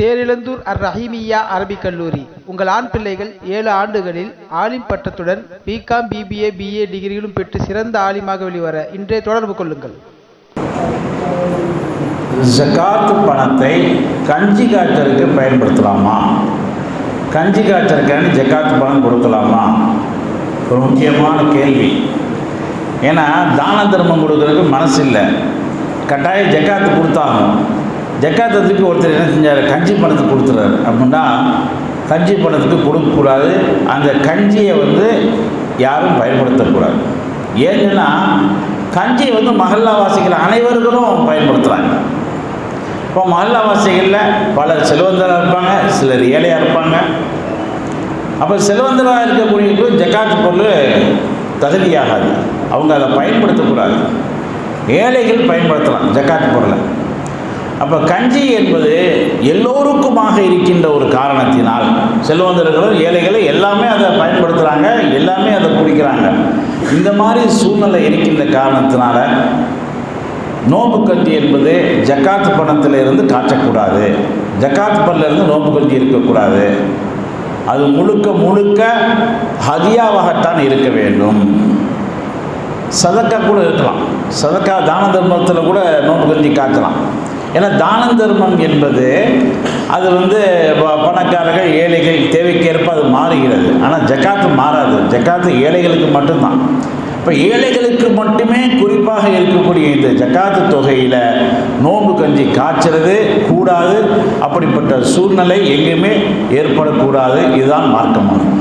தேரிழந்தூர் அர் ரஹீமியா அரபிக் கல்லூரி. உங்கள் ஆண் பிள்ளைகள் ஏழு ஆண்டுகளில் ஆலிம் பட்டத்துடன் பிகாம் பிபிஏ பிஏ டிகிரிகளும் பெற்று சிறந்த ஆலிமாக வெளிவர இன்றே தொடர்பு கொள்ளுங்கள். ஜகாத் பணத்தை கஞ்சி காய்ச்சலுக்கு பயன்படுத்தலாமா? கஞ்சி காய்ச்சலுக்கான ஜக்காத்து பணம் கொடுக்கலாமா? ஒரு முக்கியமான கேள்வி. ஏன்னா தான தர்மம் கொடுக்கறதுக்கு மனசு இல்லை கட்டாயம் ஜக்காத்து கொடுத்தாகணும். ஜக்காத்தத்துக்கு ஒருத்தர் என்ன செஞ்சார்? கஞ்சி பணத்தை கொடுத்துறாரு. அப்படின்னா கஞ்சி பணத்துக்கு கொடுக்கக்கூடாது. அந்த கஞ்சியை வந்து யாரும் பயன்படுத்தக்கூடாது. ஏன்னா கஞ்சியை வந்து மகல்லாவாசிகள் அனைவர்களும் பயன்படுத்துகிறாங்க இப்போ மகல்லாவாசிகளில் பலர் செல்வந்தராக இருப்பாங்க சிலர் ஏழையாக இருப்பாங்க. அப்போ செல்வந்தராக இருக்கக்கூடியவங்களுக்கு ஜக்காத்து பொருள் தகுதியாகாது. அவங்க அதை பயன்படுத்தக்கூடாது. ஏழைகள் பயன்படுத்தலாம் ஜக்காத்து பொருளை. அப்போ கஞ்சி என்பது எல்லோருக்குமாக இருக்கின்ற ஒரு காரணத்தினால் செல்வந்தர்களும் ஏழைகளும் எல்லாமே அதை பயன்படுத்துகிறாங்க எல்லாமே அதை குடிக்கிறாங்க. இந்த மாதிரி சூழ்நிலை இருக்கின்ற காரணத்தினால நோம்பு கஞ்சி என்பது ஜக்காத்து பணத்தில் இருந்து காய்ச்சக்கூடாது ஜக்காத்து பணத்தில் இருந்து நோம்பு கஞ்சி இருக்கக்கூடாது. அது முழுக்க முழுக்க ஹதியாவாகத்தான் இருக்க வேண்டும். சதக்கா கூட இருக்கலாம். சதக்கா தான தர்மத்தில் கூட நோம்பு கஞ்சி காய்ச்சலாம் ஏன்னா தான தர்மம் என்பது அது வந்து பணக்காரர்கள் ஏழைகள் தேவைக்கேற்ப அது மாறுகிறது. ஆனால் ஜக்காத்து மாறாது. ஜக்காத்து ஏழைகளுக்கு மட்டும்தான். இப்போ ஏழைகளுக்கு மட்டுமே குறிப்பாக இருக்கக்கூடிய இந்த ஜக்காத்து தொகையில் நோன்பு கஞ்சி காய்ச்சறது கூடாது. அப்படிப்பட்ட சூழ்நிலை எங்கேயுமே ஏற்படக்கூடாது. இதுதான் மார்க்கமாகும்.